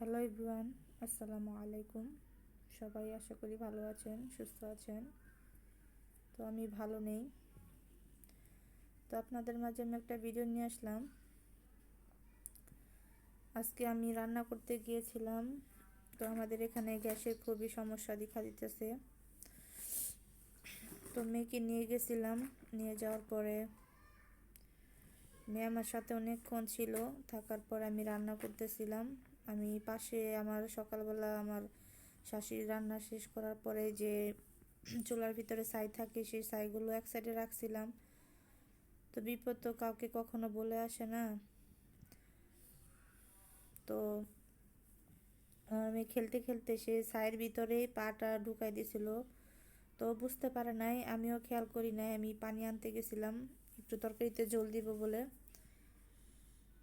Hello Ibran আসসালামু আলাইকুম। সবাই আশা করি ভালো আছেন, সুস্থ আছেন। তো আমি ভালো নেই। তো আপনাদের মাঝে আমি একটা ভিডিও নিয়ে আসলাম। আজকে আমি রান্না করতে গিয়েছিলাম। তো আমাদের এখানে গ্যাসের খুবই সমস্যা দেখা দিতেছে। তো মেয়েকে নিয়ে গেছিলাম, নিয়ে যাওয়ার পরে মেয়ে আমার সাথে অনেকক্ষণ ছিল। থাকার পর আমি রান্না করতেছিলাম। আমি পাশে আমার সকালবেলা আমার শাশুড়ি রান্না শেষ করার পরে যে চুলার ভিতরে ছাই থাকে, সেই ছাইগুলো এক সাইডে রাখছিলাম। তো বিপদ তো কাউকে কখনো বলে আসে না। তো আমি খেলতে খেলতে সে ছাইয়ের ভিতরেই পাটা ঢুকাই দিয়েছিল তো বুঝতে পারে নাই, আমিও খেয়াল করি নাই, আমি পানি আনতে গেছিলাম। একটু তরকারিতে জল দিব বলে।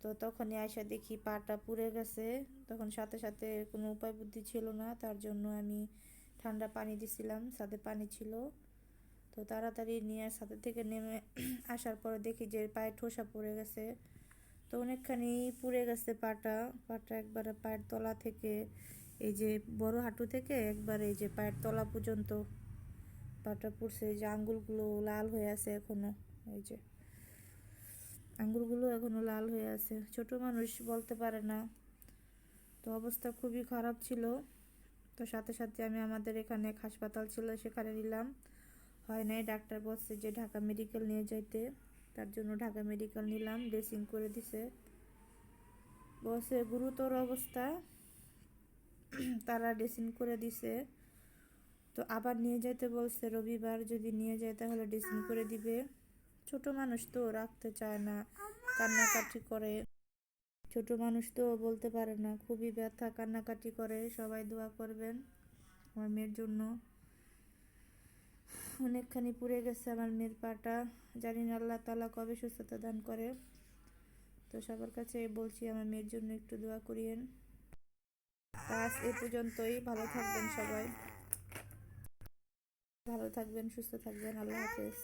তো তখনই আয়সা দেখি পাটা পুড়ে গেছে। তখন সাথে সাথে কোনো উপায় বুদ্ধি ছিল না, তার জন্য আমি ঠান্ডা পানি দিছিলাম সাথে পানি ছিল। তো তাড়াতাড়ি নিয়ে সাথে থেকে নেমে আসার পরে দেখি যে পায়ে ঠোসা পড়ে গেছে। তো অনেকখানি পুড়ে গেছে পাটা। পাটা একবারে পায়ের তলা থেকে, এই যে বড় হাঁটু থেকে একবার এই যে পায়ের তলা পর্যন্ত পাটা পুড়ছে, যে আঙ্গুলগুলো লাল হয়ে আছে এখনও, এই যে। আঙ্গুলগুলো এখনও লাল হয়ে আছে। ছোট মানুষ বলতে পারে না। তো অবস্থা খুবই খারাপ ছিল। তো সাথে সাথে আমি আমাদের এখানে এক হাসপাতাল ছিল, সেখানে নিলাম। হয় নাই, ডাক্তার বলছে যে ঢাকা মেডিকেল নিয়ে যাইতে। তার জন্য ঢাকা মেডিকেল নিলাম, ড্রেসিং করে দিছে। বসে গুরুতর অবস্থা। তারা ড্রেসিং করে দিছে। তো আবার নিয়ে যেতে বলছে, রবিবার যদি নিয়ে যায় তাহলে ড্রেসিং করে দিবে। ছোট মানুষ তো রাখতে চায় না, কান্নাকাটি করে। ছোট মানুষ তো বলতে পারে না, খুবই ব্যথা, কান্নাকাটি করে, সবাই দোয়া করবেন আমার মেয়ের জন্য। অনেকখানি পুড়ে গেছে আমার মেয়ের পাটা, জানি না আল্লাহ তালা কবে সুস্থতা দান করে। তো সবার কাছে বলছি, আমার মেয়ের জন্য একটু দোয়া করিয়েন। আজ এ পর্যন্তই, ভালো থাকবেন সবাই। ভালো থাকবেন, সুস্থ থাকবেন, আল্লাহ হাফেজ।